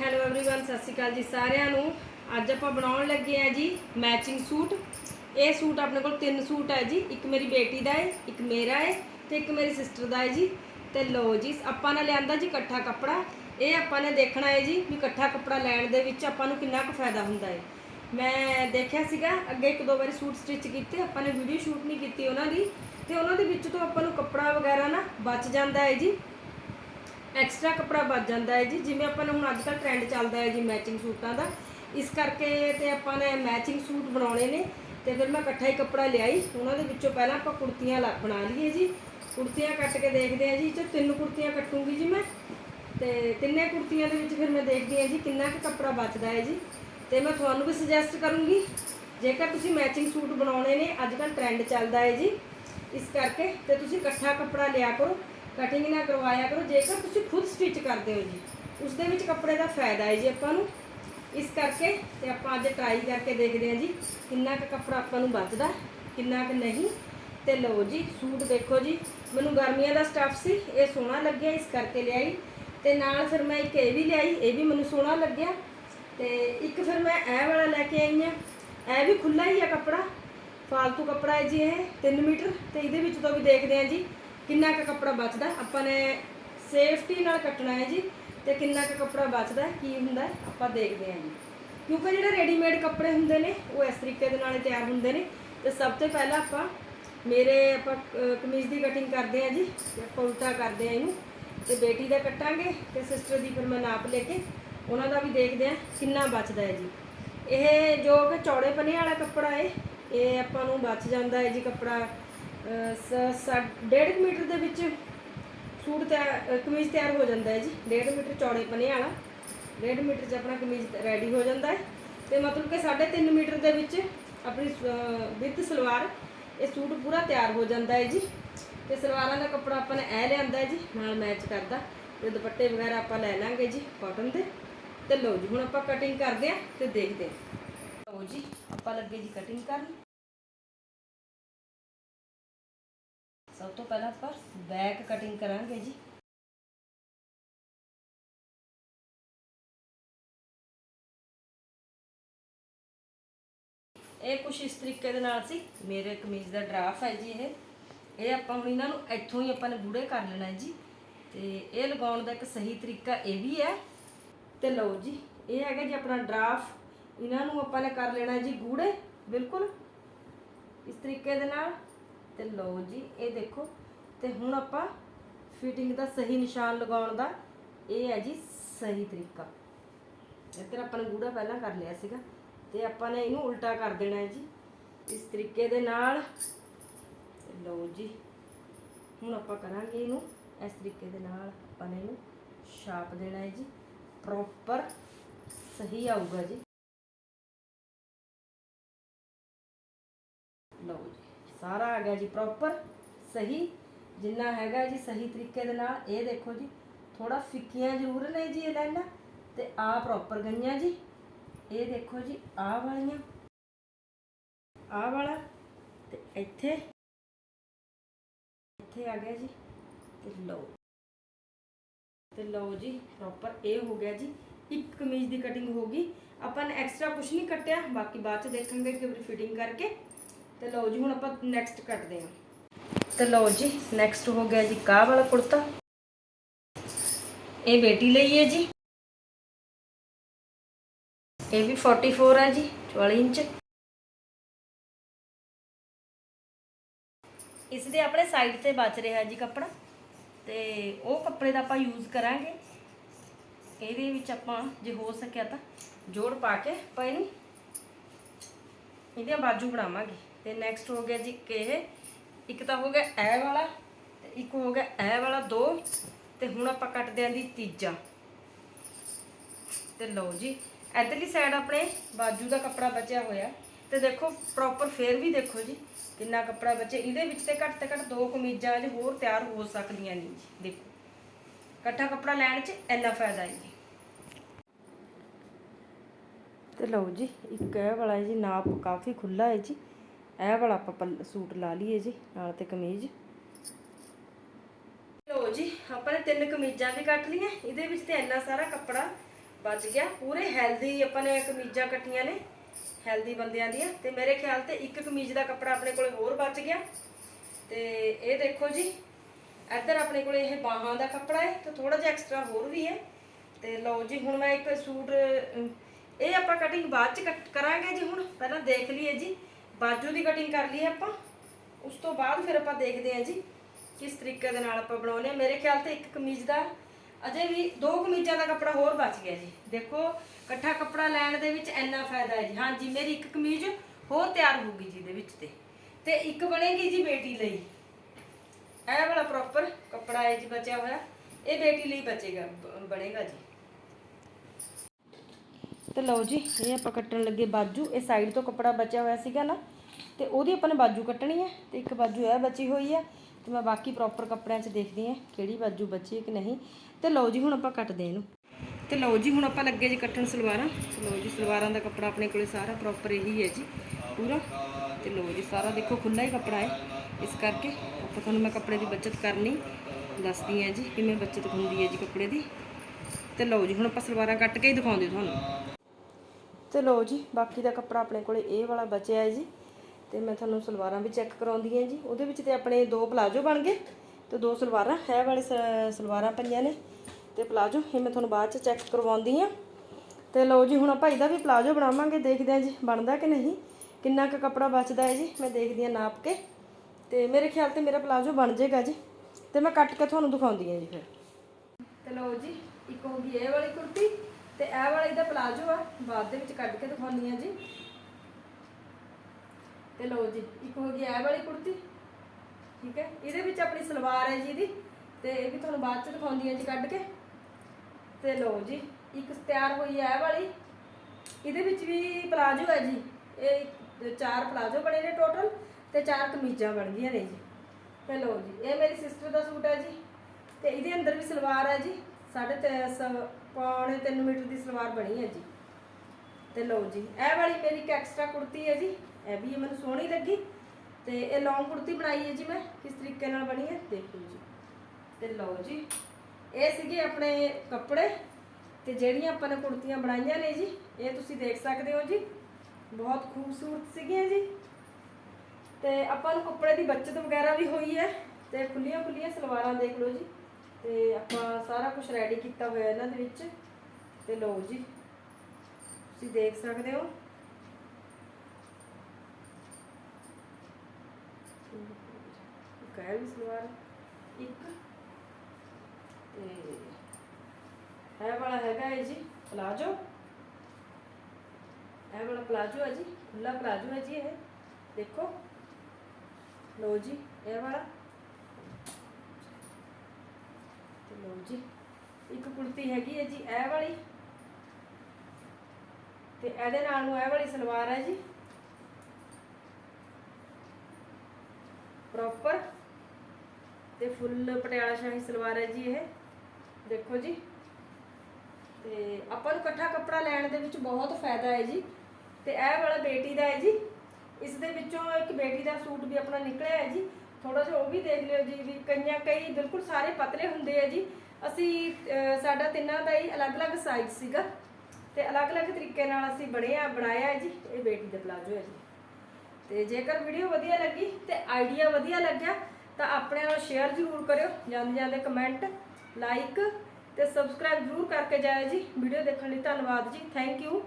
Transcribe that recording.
Hello everyone ਸਤਿ ਸ਼੍ਰੀ ਅਕਾਲ ਜੀ ਸਾਰਿਆਂ ਨੂੰ ਅੱਜ ਆਪਾਂ ਬਣਾਉਣ ਲੱਗੇ ਆ ਜੀ ਮੈਚਿੰਗ ਸੂਟ ਇਹ ਸੂਟ ਆਪਣੇ ਕੋਲ ਤਿੰਨ ਸੂਟ ਹੈ ਜੀ ਇੱਕ ਮੇਰੀ ਬੇਟੀ ਦਾ ਹੈ ਇੱਕ ਮੇਰਾ ਹੈ ਤੇ ਇੱਕ ਮੇਰੀ ਸਿਸਟਰ ਦਾ ਹੈ ਜੀ ਤੇ ਲੋ ਜੀ ਆਪਾਂ ਨੇ ਲਿਆਂਦਾ ਜੀ ਇਕੱਠਾ ਕੱਪੜਾ ਇਹ ਆਪਾਂ ਨੇ ਦੇਖਣਾ ਹੈ ਜੀ ਵੀ ਇਕੱਠਾ ਕੱਪੜਾ ਲੈਣ ਦੇ ਵਿੱਚ ਆਪਾਂ ਨੂੰ ਕਿੰਨਾ ਕੁ ਫਾਇਦਾ ਹੁੰਦਾ ਹੈ ਮੈਂ ਦੇਖਿਆ ਸੀਗਾ ਅੱਗੇ ਇੱਕ ਦੋ ਵਾਰੀ ਸੂਟ ਸਟਿਚ ਕੀਤੇ ਆਪਾਂ ਨੇ ਵੀਡੀਓ ਸ਼ੂਟ ਨਹੀਂ ਕੀਤੀ ਉਹਨਾਂ ਦੀ ਤੇ ਉਹਨਾਂ ਦੇ ਵਿੱਚ ਤੋਂ ਆਪਾਂ ਨੂੰ ਕੱਪੜਾ ਵਗੈਰਾ ਨਾ ਬਚ ਜਾਂਦਾ ਹੈ ਜੀ ਐਕਸਟਰਾ ਕੱਪੜਾ ਬਚ ਜਾਂਦਾ ਹੈ ਜੀ, ਜਿਵੇਂ ਆਪਾਂ ਨੂੰ ਹੁਣ ਅੱਜ ਕੱਲ੍ਹ ਟ੍ਰੈਂਡ ਚੱਲਦਾ ਹੈ ਜੀ ਮੈਚਿੰਗ ਸੂਟਾਂ ਦਾ। ਇਸ ਕਰਕੇ ਤੇ ਆਪਾਂ ਨੇ ਮੈਚਿੰਗ ਸੂਟ ਬਣਾਉਣੇ ਨੇ, ਤੇ ਫਿਰ ਮੈਂ ਇਕੱਠਾ ਹੀ ਕੱਪੜਾ ਲਿਆਈ। ਉਹਨਾਂ ਦੇ ਵਿੱਚੋਂ ਪਹਿਲਾਂ ਆਪਾਂ ਕੁੜਤੀਆਂ ਲਾ- ਬਣਾ ਲਈਏ ਜੀ। ਕੁੜਤੀਆਂ ਕੱਟ ਕੇ ਦੇਖਦੇ ਹਾਂ ਜੀ ਇਹ 'ਚੋਂ ਤਿੰਨ ਕੁੜਤੀਆਂ ਕੱਟੂੰਗੀ ਜੀ ਮੈਂ। ਤੇ ਤਿੰਨੇ ਕੁੜਤੀਆਂ ਦੇ ਵਿੱਚ ਫਿਰ ਮੈਂ ਦੇਖਦੀ ਹਾਂ ਜੀ ਕਿੰਨਾ ਕੁ ਕੱਪੜਾ ਬਚਦਾ ਹੈ ਜੀ। ਤੇ ਮੈਂ ਤੁਹਾਨੂੰ ਵੀ ਸੁਜੈਸਟ ਕਰੂੰਗੀ, ਜੇਕਰ ਤੁਸੀਂ ਮੈਚਿੰਗ ਸੂਟ ਬਣਾਉਣੇ ਨੇ ਅੱਜ ਕੱਲ੍ਹ ਟ੍ਰੈਂਡ ਚੱਲਦਾ ਹੈ ਜੀ। ਇਸ ਕਰਕੇ ਤੇ ਤੁਸੀਂ ਇਕੱਠਾ ਕੱਪੜਾ ਲਿਆ ਕਰੋ। ਕਟਿੰਗ ਨਾ ਕਰਵਾਇਆ ਕਰੋ, ਜੇਕਰ ਤੁਸੀਂ ਖੁਦ ਸਟਿਚ ਕਰਦੇ ਹੋ ਜੀ ਉਸ ਦੇ ਵਿੱਚ ਕੱਪੜੇ ਦਾ ਫਾਇਦਾ ਹੈ ਜੀ ਆਪਾਂ ਨੂੰ। ਇਸ ਕਰਕੇ ਤੇ ਆਪਾਂ ਅੱਜ ਟਰਾਈ ਕਰਕੇ ਦੇਖਦੇ ਹਾਂ ਜੀ, ਕਿੰਨਾ ਕੁ ਕੱਪੜਾ ਆਪਾਂ ਨੂੰ ਬਚਦਾ ਕਿੰਨਾ ਕੁ ਨਹੀਂ। ਤੇ ਲਓ ਜੀ, ਸੂਟ ਦੇਖੋ ਜੀ, ਮੈਨੂੰ ਗਰਮੀਆਂ ਦਾ ਸਟੱਫ ਸੀ, ਇਹ ਸੋਹਣਾ ਲੱਗਿਆ, ਇਸ ਕਰਕੇ ਲਿਆਈ। ਤੇ ਨਾਲ ਫਿਰ ਮੈਂ ਇੱਕ ਇਹ ਵੀ ਲਿਆਈ, ਇਹ ਵੀ ਮੈਨੂੰ ਸੋਹਣਾ ਲੱਗਿਆ। ਤੇ ਇੱਕ ਫਿਰ ਮੈਂ ਇਹ ਵਾਲਾ ਲੈ ਕੇ ਆਈ ਹਾਂ, ਇਹ ਵੀ ਖੁੱਲਾ ਹੀ ਆ ਕੱਪੜਾ, ਫਾਲਤੂ ਕੱਪੜਾ ਹੈ ਜੀ ਇਹ 3 ਮੀਟਰ। ਤੇ ਇਹਦੇ ਵਿੱਚ ਤੋਂ ਵੀ ਦੇਖਦੇ ਹਾਂ ਜੀ ਕਿੰਨਾ ਕੁ ਕੱਪੜਾ ਬਚਦਾ? ਆਪਾਂ ਨੇ ਸੇਫਟੀ ਨਾਲ ਕੱਟਣਾ ਹੈ ਜੀ ਤੇ ਕਿੰਨਾ ਕੁ ਕੱਪੜਾ ਬਚਦਾ ਕੀ ਹੁੰਦਾ ਆਪਾਂ ਦੇਖਦੇ ਹਾਂ ਜੀ। ਕਿਉਂਕਿ ਜਿਹੜੇ ਰੈਡੀਮੇਡ ਕੱਪੜੇ ਹੁੰਦੇ ਨੇ, ਉਹ ਇਸ ਤਰੀਕੇ ਦੇ ਨਾਲ ਤਿਆਰ ਹੁੰਦੇ ਨੇ। ਤੇ ਸਭ ਤੋਂ ਪਹਿਲਾਂ ਆਪਾਂ ਮੇਰੇ ਆਪਾਂ ਕਮੀਜ਼ ਦੀ ਕਟਿੰਗ ਕਰਦੇ ਹਾਂ ਜੀ, ਤੇ ਆਪਾਂ ਉਲਟਾ ਕਰਦੇ ਹਾਂ ਇਹਨੂੰ। ਤੇ ਬੇਟੀ ਦਾ ਕੱਟਾਂਗੇ ਤੇ ਸਿਸਟਰ ਦੀ ਫਿਰ ਮੈਂ ਨਾਪ ਲੈ ਕੇ ਉਹਨਾਂ ਦਾ ਵੀ ਦੇਖਦੇ ਹਾਂ ਕਿੰਨਾ ਬਚਦਾ ਹੈ ਜੀ। ਇਹ ਜੋ ਕਿ ਚੌੜੇ ਪਨੇ ਵਾਲਾ ਕੱਪੜਾ ਹੈ, ਇਹ ਆਪਾਂ ਨੂੰ ਬਚ ਜਾਂਦਾ ਹੈ ਜੀ ਕੱਪੜਾ। ਅਹ, ਸ- ਸਾ- ਡੇਢ ਕੁ ਮੀਟਰ ਦੇ ਵਿੱਚ ਸੂਟ ਤਿਆਰ ਕਮੀਜ਼ ਤਿਆਰ ਹੋ ਜਾਂਦਾ ਹੈ ਜੀ। ਡੇਢ ਮੀਟਰ ਚੌੜੇ ਪਨੇ ਵਾਲਾ। ਡੇਢ ਮੀਟਰ 'ਚ ਆਪਣਾ ਕਮੀਜ਼ ਰੈਡੀ ਹੋ ਜਾਂਦਾ ਹੈ। ਤੇ ਮਤਲਬ ਕਿ 3.5 ਮੀਟਰ ਦੇ ਵਿੱਚ ਆਪਣੀ ਵਿਦ ਸਲਵਾਰ ਇਹ ਸੂਟ ਪੂਰਾ ਤਿਆਰ ਹੋ ਜਾਂਦਾ ਹੈ ਜੀ। ਤੇ ਸਲਵਾਰਾਂ ਦਾ ਕੱਪੜਾ ਆਪਾਂ ਨੇ ਇਹ ਲਿਆਂਦਾ ਹੈ ਜੀ ਨਾਲ ਮੈਚ ਕਰਦਾ। ਤੇ ਦੁਪੱਟੇ ਵਗੈਰਾ ਆਪਾਂ ਲੈ ਲਾਂਗੇ ਜੀ ਕਾਟਨ ਦੇ। ਤੇ ਲਓ ਜੀ ਹੁਣ ਆਪਾਂ ਕਟਿੰਗ ਕਰਦੇ ਆਂ ਤੇ ਦੇਖਦੇ ਆਂ ਲਓ ਜੀ ਆਪਾਂ ਲੱਗੇ ਜੀ ਕਟਿੰਗ ਕਰਨ। ਸਭ ਤੋਂ ਪਹਿਲਾਂ ਆਪਾਂ ਬੈਕ ਕਟਿੰਗ ਕਰਾਂਗੇ ਜੀ। ਇਹ ਕੁਛ ਇਸ ਤਰੀਕੇ ਦੇ ਨਾਲ ਸੀ, ਮੇਰੇ ਕਮੀਜ਼ ਦਾ ਡਰਾਫ ਹੈ ਜੀ ਇਹ। ਇਹ ਆਪਾਂ ਹੁਣ ਇਹਨਾਂ ਨੂੰ ਇੱਥੋਂ ਹੀ ਆਪਾਂ ਨੇ ਗੂੜੇ ਕਰ ਲੈਣਾ ਜੀ। ਤੇ ਇਹ ਲਗਾਉਣ ਦਾ ਇੱਕ ਸਹੀ ਤਰੀਕਾ ਇਹ ਵੀ ਹੈ। ਤੇ ਲਓ ਜੀ, ਇਹ ਹੈਗਾ ਜੀ ਆਪਣਾ ਡਰਾਫ ਇਹਨਾਂ ਨੂੰ ਆਪਾਂ ਨੇ ਕਰ ਲੈਣਾ ਜੀ ਗੂੜੇ, ਬਿਲਕੁਲ। ਇਸ ਤਰੀਕੇ ਦੇ ਨਾਲ। ਤੇ ਲਓ ਜੀ, ਇਹ ਦੇਖੋ। ਤੇ ਹੁਣ ਆਪਾਂ ਫਿਟਿੰਗ ਦਾ ਸਹੀ ਨਿਸ਼ਾਨ ਲਗਾਉਣ ਦਾ, ਇਹ ਹੈ ਜੀ ਸਹੀ ਤਰੀਕਾ। ਇੱਧਰ ਆਪਾਂ ਨੇ ਗੂੜਾ ਪਹਿਲਾਂ ਕਰ ਲਿਆ ਸੀਗਾ, ਤੇ ਆਪਾਂ ਨੇ ਇਹਨੂੰ ਉਲਟਾ ਕਰ ਦੇਣਾ ਹੈ ਜੀ। ਇਸ ਤਰੀਕੇ ਦੇ ਨਾਲ ਲਓ ਜੀ, ਹੁਣ ਆਪਾਂ ਕਰਾਂਗੇ ਇਹਨੂੰ। ਇਸ ਤਰੀਕੇ ਦੇ ਨਾਲ ਆਪਾਂ ਨੇ ਇਹਨੂੰ ਛਾਪ ਦੇਣਾ ਹੈ ਜੀ। ਪ੍ਰੋਪਰ ਸਹੀ ਆਊਗਾ ਜੀ। ਲਓ ਜੀ। ਸਾਰਾ ਆ ਗਿਆ ਜੀ ਪ੍ਰੋਪਰ ਸਹੀ, ਜਿੰਨਾ ਹੈਗਾ ਜੀ ਸਹੀ ਤਰੀਕੇ ਦੇ ਨਾਲ। ਇਹ ਦੇਖੋ ਜੀ ਥੋੜਾ ਫਿੱਕੀਆਂ ਜ਼ਰੂਰ ਨੇ ਜੀ ਇਹ ਲਾਈਨਾਂ, ਤੇ ਆ ਪ੍ਰੋਪਰ ਗਈਆਂ ਜੀ। ਇਹ ਦੇਖੋ ਜੀ, ਆ ਵਾਲੀਆਂ, ਆ ਵਾਲਾ, ਤੇ ਇੱਥੇ ਇੱਥੇ ਆ ਗਿਆ ਜੀ, ਤੇ ਲਓ। ਤੇ ਲਓ ਜੀ ਪ੍ਰੋਪਰ ਇਹ ਹੋ ਗਿਆ ਜੀ, ਇੱਕ ਕਮੀਜ਼ ਦੀ ਕਟਿੰਗ ਹੋ ਗਈ। ਆਪਾਂ ਨੇ ਐਕਸਟਰਾ ਕੁਝ ਨਹੀਂ ਕੱਟਿਆ, ਬਾਕੀ ਬਾਅਦ ਚ ਦੇਖਾਂਗੇ ਕਿ ਉਹਦੀ ਫਿਟਿੰਗ ਕਰਕੇ। ਤੇ ਲਓ ਜੀ, ਹੁਣ ਆਪਾਂ ਨੈਕਸਟ ਕੱਟਦੇ ਹਾਂ। ਤੇ ਲਓ ਜੀ ਨੈਕਸਟ ਹੋ ਗਿਆ ਜੀ ਕਾਹ ਵਾਲਾ ਕੁੜਤਾ। ਇਹ ਬੇਟੀ ਲਈ ਹੈ ਜੀ। ਇਹ ਵੀ 44 ਹੈ ਜੀ 44 ਇੰਚ। ਇਸ ਦੇ ਆਪਣੇ ਸਾਈਡ ਤੇ ਬਚ ਰਿਹਾ ਜੀ ਕੱਪੜਾ। ਤੇ ਉਹ ਕੱਪੜੇ ਦਾ ਆਪਾਂ ਯੂਜ਼ ਕਰਾਂਗੇ। ਇਹਦੇ ਵਿੱਚ ਆਪਾਂ ਜੇ ਹੋ ਸਕਿਆ ਤਾਂ ਜੋੜ ਪਾ ਕੇ ਆਪਾਂ ਇਹਨੂੰ ਇਹਦੀਆਂ ਬਾਜੂ ਬਣਾਵਾਂਗੇ। ਤੇ ਨੈਕਸਟ ਹੋ ਗਿਆ ਜੀ ਇਹ ਇੱਕ ਤਾਂ ਹੋ ਗਿਆ ਇਹ ਵਾਲਾ ਤੇ ਇੱਕ ਹੋ ਗਿਆ ਇਹ ਵਾਲਾ ਦੋ ਤੇ ਹੁਣ ਆਪਾਂ ਕੱਟਦੇ ਆਂ ਦੀ ਤੀਜਾ। ਤੇ ਲਓ ਜੀ, ਇਧਰਲੀ ਸਾਈਡ ਆਪਣੇ ਬਾਜੂ ਦਾ ਕੱਪੜਾ ਬਚਿਆ ਹੋਇਆ। ਤੇ ਦੇਖੋ ਪ੍ਰੋਪਰ ਫੇਰ ਵੀ ਦੇਖੋ ਜੀ ਕਿੰਨਾ ਕੱਪੜਾ ਬਚੇ ਇਹਦੇ ਵਿੱਚ ਤੇ ਘੱਟ ਤੇ ਘੱਟ ਦੋ ਕਮੀਜ਼ਾਂ ਜੇ ਹੋਰ ਤਿਆਰ ਹੋ ਸਕਦੀਆਂ ਨੇ ਜੀ, ਦੇਖੋ। ਇਕੱਠਾ ਕੱਪੜਾ ਲੈਣ 'ਚ ਇੰਨਾ ਫਾਇਦਾ ਹੈ ਜੀ। ਤੇ ਲਓ ਜੀ, ਇੱਕ ਇਹ ਵਾਲਾ ਜੀ ਨਾਪ ਕਾਫੀ ਖੁੱਲਾ ਹੈ ਜੀ। ਇਹ ਵਾਲਾ ਆਪਾਂ ਸੂਟ ਲਾ ਲਈਏ ਜੀ, ਨਾਲ ਤੇ ਕਮੀਜ਼। ਲਓ ਜੀ, ਆਪਾਂ ਨੇ ਤਿੰਨ ਕਮੀਜ਼ਾਂ ਵੀ ਕੱਟ ਲਈਆਂ, ਇਹਦੇ ਵਿੱਚ ਤੇ ਇੰਨਾ ਸਾਰਾ ਕੱਪੜਾ ਬਚ ਗਿਆ। ਪੂਰੇ ਹੈਲਦੀ ਆਪਾਂ ਨੇ ਕਮੀਜ਼ਾਂ ਕੱਟੀਆਂ ਨੇ ਹੈਲਦੀ ਬੰਦਿਆਂ ਦੀਆਂ। ਤੇ ਮੇਰੇ ਖਿਆਲ ਤੇ ਇੱਕ ਕਮੀਜ਼ ਦਾ ਕੱਪੜਾ ਆਪਣੇ ਕੋਲੇ ਹੋਰ ਬਚ ਗਿਆ। ਤੇ ਇਹ ਦੇਖੋ ਜੀ, ਇੱਧਰ ਆਪਣੇ ਕੋਲੇ ਇਹ ਬਾਹਾਂ ਦਾ ਕੱਪੜਾ ਹੈ, ਤੇ ਥੋੜਾ ਜਿਹਾ ਐਕਸਟਰਾ ਹੋਰ ਵੀ ਹੈ। ਤੇ ਲਓ ਜੀ, ਹੁਣ ਮੈਂ ਇੱਕ ਸੂਟ ਇਹ ਆਪਾਂ ਕਟਿੰਗ ਬਾਅਦ ਚ ਕੱਟ- ਕਰਾਂਗੇ ਜੀ ਹੁਣ, ਪਹਿਲਾਂ ਦੇਖ ਲਈਏ ਜੀ। ਬਾਜੂ ਦੀ ਕਟਿੰਗ ਕਰ ਲਈਏ ਆਪਾਂ। ਉਸ ਤੋਂ ਬਾਅਦ ਫਿਰ ਆਪਾਂ ਦੇਖਦੇ ਹਾਂ ਜੀ ਕਿਸ ਤਰੀਕੇ ਦੇ ਨਾਲ ਆਪਾਂ ਬਣਾਉਨੇ ਆ ਮੇਰੇ ਖਿਆਲ ਤੇ ਇੱਕ ਕਮੀਜ਼ ਦਾ ਅਜੇ ਵੀ ਦੋ ਕਮੀਜ਼ਾਂ ਦਾ ਕੱਪੜਾ ਹੋਰ ਬਚ ਗਿਆ ਜੀ। ਦੇਖੋ, ਇਕੱਠਾ ਕੱਪੜਾ ਲੈਣ ਦੇ ਵਿੱਚ ਇੰਨਾ ਫਾਇਦਾ ਹੈ ਜੀ। ਹਾਂਜੀ ਮੇਰੀ ਇੱਕ ਕਮੀਜ਼ ਹੋਰ ਤਿਆਰ ਹੋ ਗਈ ਜੀ ਦੇ ਵਿੱਚ ਤੇ। ਤੇ ਇੱਕ ਬਣੇਗੀ ਜੀ ਬੇਟੀ ਲਈ। ਇਹ ਵਾਲਾ ਪ੍ਰੋਪਰ ਕੱਪੜਾ ਹੈ ਜੀ ਬਚਿਆ ਹੋਇਆ। ਇਹ ਬੇਟੀ ਲਈ ਬਚੇਗਾ, ਬ- ਬਣੇਗਾ ਜੀ। ਤੇ ਲਓ ਜੀ, ਇਹ ਆਪਾਂ ਕੱਟਣ ਲੱਗੇ ਬਾਜੂ। ਇਹ ਸਾਈਡ ਤੋਂ ਕੱਪੜਾ ਬਚਿਆ ਹੋਇਆ ਸੀਗਾ ਨਾ, ਤੇ ਉਹਦੀ ਆਪਾਂ ਨੇ ਬਾਜੂ ਕੱਟਣੀ ਹੈ ਤੇ ਇੱਕ ਬਾਜੂ ਇਹ ਬਚੀ ਹੋਈ ਹੈ। ਤੇ ਮੈਂ ਬਾਕੀ ਪ੍ਰੋਪਰ ਕੱਪੜਿਆਂ 'ਚ ਦੇਖਦੀ ਹਾਂ ਕਿਹੜੀ ਬਾਜੂ ਬਚੀ ਹੈ ਕਿ ਨਹੀਂ। ਤੇ ਲਓ ਜੀ, ਹੁਣ ਆਪਾਂ ਕੱਟਦੇ ਇਹਨੂੰ। ਤੇ ਲਓ ਜੀ, ਹੁਣ ਆਪਾਂ ਲੱਗੇ ਜੀ ਕੱਟਣ ਸਲਵਾਰਾਂ। ਲਓ ਜੀ, ਸਲਵਾਰਾਂ ਦਾ ਕੱਪੜਾ ਆਪਣੇ ਕੋਲੇ ਸਾਰਾ ਪ੍ਰੋਪਰ ਇਹੀ ਹੈ ਜੀ, ਪੂਰਾ। ਤੇ ਲਓ ਜੀ, ਸਾਰਾ ਦੇਖੋ ਖੁੱਲਾ ਹੀ ਕੱਪੜਾ ਹੈ। ਇਸ ਕਰਕੇ ਆਪਾਂ ਤੁਹਾਨੂੰ ਮੈਂ ਕੱਪੜੇ ਦੀ ਬਚਤ ਕਰਨੀ ਦੱਸਦੀ ਹਾਂ ਜੀ, ਕਿਵੇਂ ਬਚਤ ਹੁੰਦੀ ਹੈ ਜੀ ਕੱਪੜੇ ਦੀ। ਤੇ ਲਓ ਜੀ, ਹੁਣ ਆਪਾਂ ਸਲਵਾਰਾਂ ਕੱਟ ਕੇ ਹੀ ਦਿਖਾਉਂਦੇ ਤੁਹਾਨੂੰ। ਤੇ ਲਓ ਜੀ, ਬਾਕੀ ਦਾ ਕੱਪੜਾ ਆਪਣੇ ਕੋਲੇ ਇਹ ਵਾਲਾ ਬਚਿਆ ਹੈ ਜੀ। ਤੇ ਮੈਂ ਤੁਹਾਨੂੰ ਸਲਵਾਰਾਂ ਵੀ ਚੈੱਕ ਕਰਾਉਂਦੀ ਹਾਂ ਜੀ। ਉਹਦੇ ਵਿੱਚ ਤੇ ਆਪਣੇ ਦੋ ਪਲਾਜੋ ਬਣ ਗਏ। ਤੇ ਦੋ ਸਲਵਾਰਾਂ ਹੈ ਵਾਲੇ ਸ- ਸਲਵਾਰਾਂ ਪਈਆਂ ਨੇ। ਤੇ ਪਲਾਜੋ, ਇਹ ਮੈਂ ਤੁਹਾਨੂੰ ਬਾਅਦ ਚ ਚੈੱਕ ਕਰਵਾਉਂਦੀ ਹਾਂ। ਤੇ ਲਓ ਜੀ, ਹੁਣ ਆਪਾਂ ਇਹਦਾ ਵੀ ਪਲਾਜੋ ਬਣਾਵਾਂਗੇ, ਦੇਖਦੇ ਹਾਂ ਜੀ ਬਣਦਾ ਕਿ ਨਹੀਂ। ਕਿੰਨਾ ਕੁ ਕੱਪੜਾ ਬਚਦਾ ਹੈ ਜੀ, ਮੈਂ ਦੇਖਦੀ ਹਾਂ ਨਾਪ ਕੇ। ਤੇ ਮੇਰੇ ਖਿਆਲ ਤੇ ਮੇਰਾ ਪਲਾਜੋ ਬਣ ਜਾਏਗਾ ਜੀ। ਤੇ ਮੈਂ ਕੱਟ ਕੇ ਤੁਹਾਨੂੰ ਦਿਖਾਉਂਦੀ ਹਾਂ ਜੀ ਫਿਰ। ਤੇ ਲਓ ਜੀ, ਇੱਕ ਹੋ ਗਈ ਇਹ ਵਾਲੀ ਕੁੜਤੀ। ਤੇ ਇਹ ਵਾਲਾ ਇਹਦਾ ਪਲਾਜੋ ਆ, ਬਾਅਦ ਦੇ ਵਿੱਚ ਕੱਢ ਕੇ ਦਿਖਾਉਣੀ ਆ ਜੀ। ਤੇ ਲਓ ਜੀ, ਇੱਕ ਹੋ ਗਈ ਇਹ ਵਾਲੀ ਕੁੜਤੀ, ਠੀਕ ਹੈ? ਇਹਦੇ ਵਿੱਚ ਆਪਣੀ ਸਲਵਾਰ ਹੈ ਜੀ ਇਹਦੀ, ਤੇ ਇਹ ਵੀ ਤੁਹਾਨੂੰ ਬਾਅਦ ਚ ਦਿਖਾਉਂਦੀ ਆ ਜੀ ਕੱਢ ਕੇ। ਤੇ ਲਓ ਜੀ, ਇੱਕ ਤਿਆਰ ਹੋਈ ਹੈ ਇਹ ਵਾਲੀ। ਇਹਦੇ ਵਿੱਚ ਵੀ ਪਲਾਜੋ ਹੈ ਜੀ। ਇਹ ਚਾਰ ਪਲਾਜੋ ਬਣੇ ਨੇ ਟੋਟਲ ਤੇ ਚਾਰ ਕਮੀਜ਼ਾਂ ਬਣ ਗਈਆਂ ਨੇ ਜੀ। ਤੇ ਲਓ ਜੀ, ਇਹ ਮੇਰੀ ਸਿਸਟਰ ਦਾ ਸੂਟ ਹੈ ਜੀ। ਤੇ ਇਹਦੇ ਅੰਦਰ ਵੀ ਸਲਵਾਰ ਹੈ ਜੀ। ਸਾਢੇ ਤਿੰਨ ਸੌ ਪੌਣੇ 3 ਮੀਟਰ ਦੀ ਸਲਵਾਰ ਬਣੀ ਹੈ ਜੀ। ਤੇ ਲਓ ਜੀ, ਇਹ ਵਾਲੀ ਮੇਰੀ ਇੱਕ ਐਕਸਟਰਾ ਕੁੜਤੀ ਹੈ ਜੀ, ਇਹ ਵੀ ਮੈਨੂੰ ਸੋਹਣੀ ਲੱਗੀ। ਤੇ ਇਹ ਲੌਂਗ ਕੁੜਤੀ ਬਣਾਈ ਹੈ ਜੀ ਮੈਂ, ਕਿਸ ਤਰੀਕੇ ਨਾਲ ਬਣੀ ਹੈ, ਦੇਖੋ ਜੀ। ਤੇ ਲਓ ਜੀ, ਇਹ ਸੀਗੇ ਆਪਣੇ ਕੱਪੜੇ, ਤੇ ਜਿਹੜੀਆਂ ਆਪਾਂ ਨੇ ਕੁੜਤੀਆਂ ਬਣਾਈਆਂ ਨੇ ਜੀ, ਇਹ ਤੁਸੀਂ ਦੇਖ ਸਕਦੇ ਹੋ ਜੀ। ਬਹੁਤ ਖੂਬਸੂਰਤ ਸੀਗੀਆਂ ਜੀ। ਤੇ ਆਪਾਂ ਨੂੰ ਕੱਪੜੇ ਦੀ ਬੱਚਤ ਵਗੈਰਾ ਵੀ ਹੋਈ ਹੈ, ਤੇ ਖੁੱਲੀਆਂ ਖੁੱਲੀਆਂ ਸਲਵਾਰਾਂ ਦੇਖ ਲਓ ਜੀ। ਤੇ ਆਪਾਂ ਸਾਰਾ ਕੁਝ ਰੈਡੀ ਕੀਤਾ ਹੋਇਆ ਇਹਨਾਂ ਦੇ ਵਿੱਚ। ਤੇ ਲਓ ਜੀ, ਤੁਸੀਂ ਦੇਖ ਸਕਦੇ ਹੋ। ਇੱਕ ਵੀ ਸਲਵਾਰ ਇੱਕ ਤੇ ਇਹ ਵਾਲਾ ਹੈਗਾ ਹੈ ਜੀ, ਪਲਾਜੋ। ਇਹ ਵਾਲਾ ਪਲਾਜੋ ਹੈ ਜੀ ਖੁੱਲਾ ਪਲਾਜੋ ਹੈ ਜੀ ਇਹ। ਦੇਖੋ। ਲਓ ਜੀ, ਇਹ ਵਾਲਾ ਤੇ ਲਓ ਜੀ। ਇੱਕ ਕੁੜਤੀ ਹੈਗੀ ਹੈ ਜੀ ਇਹ ਵਾਲੀ। ਤੇ ਇਹਦੇ ਨਾਲ ਨੂੰ ਇਹ ਵਾਲੀ ਸਲਵਾਰ ਹੈ ਜੀ। ਪ੍ਰੋਪਰ ਤੇ ਫੁੱਲ ਪਟਿਆਲਾ ਸ਼ਾਹੀ ਸਲਵਾਰ ਹੈ ਜੀ ਇਹ। ਦੇਖੋ ਜੀ। ਤੇ ਆਪਾਂ ਨੂੰ ਇਕੱਠਾ ਕੱਪੜਾ ਲੈਣ ਦੇ ਵਿੱਚ ਬਹੁਤ ਫਾਇਦਾ ਹੈ ਜੀ। ਤੇ ਇਹ ਵਾਲਾ ਬੇਟੀ ਦਾ ਹੈ ਜੀ। ਇਸ ਦੇ ਵਿੱਚੋਂ ਇੱਕ ਬੇਟੀ ਦਾ ਸੂਟ ਵੀ ਆਪਣਾ ਨਿਕਲਿਆ ਹੈ ਜੀ। ਥੋੜਾ ਜਿਹਾ ਉਹ ਵੀ ਦੇਖ ਲਿਓ ਜੀ ਵੀ ਕਈਆਂ ਕਈ ਬਿਲਕੁਲ ਸਾਰੇ ਪਤਲੇ ਹੁੰਦੇ ਆ ਜੀ। ਅਸੀਂ ਸਾਡਾ ਤਿੰਨਾਂ ਦਾ ਹੀ ਅਲੱਗ-ਅਲੱਗ ਸਾਈਜ਼ ਸੀਗਾ। ਤੇ ਅਲੱਗ-ਅਲੱਗ ਤਰੀਕੇ ਨਾਲ ਅਸੀਂ ਬਣਿਆ, ਬਣਾਇਆ ਜੀ, ਇਹ ਬੇਟੀ ਦਾ ਪਲਾਜੋ ਹੈ ਜੀ। ਤੇ ਜੇਕਰ ਵੀਡੀਓ ਵਧੀਆ ਲੱਗੀ ਤੇ ਆਈਡੀਆ ਵਧੀਆ ਲੱਗਿਆ, ਤਾਂ ਆਪਣੇ ਨਾਲ ਸ਼ੇਅਰ ਜ਼ਰੂਰ ਕਰਿਓ। ਜਾਂਦੇ ਜਾਂਦੇ ਕਮੈਂਟ ਲਾਈਕ ਤੇ ਸਬਸਕ੍ਰਾਈਬ ਜ਼ਰੂਰ ਕਰਕੇ ਜਾਇਓ ਜੀ। ਵੀਡੀਓ ਦੇਖਣ ਲਈ ਧੰਨਵਾਦ ਜੀ। Thank you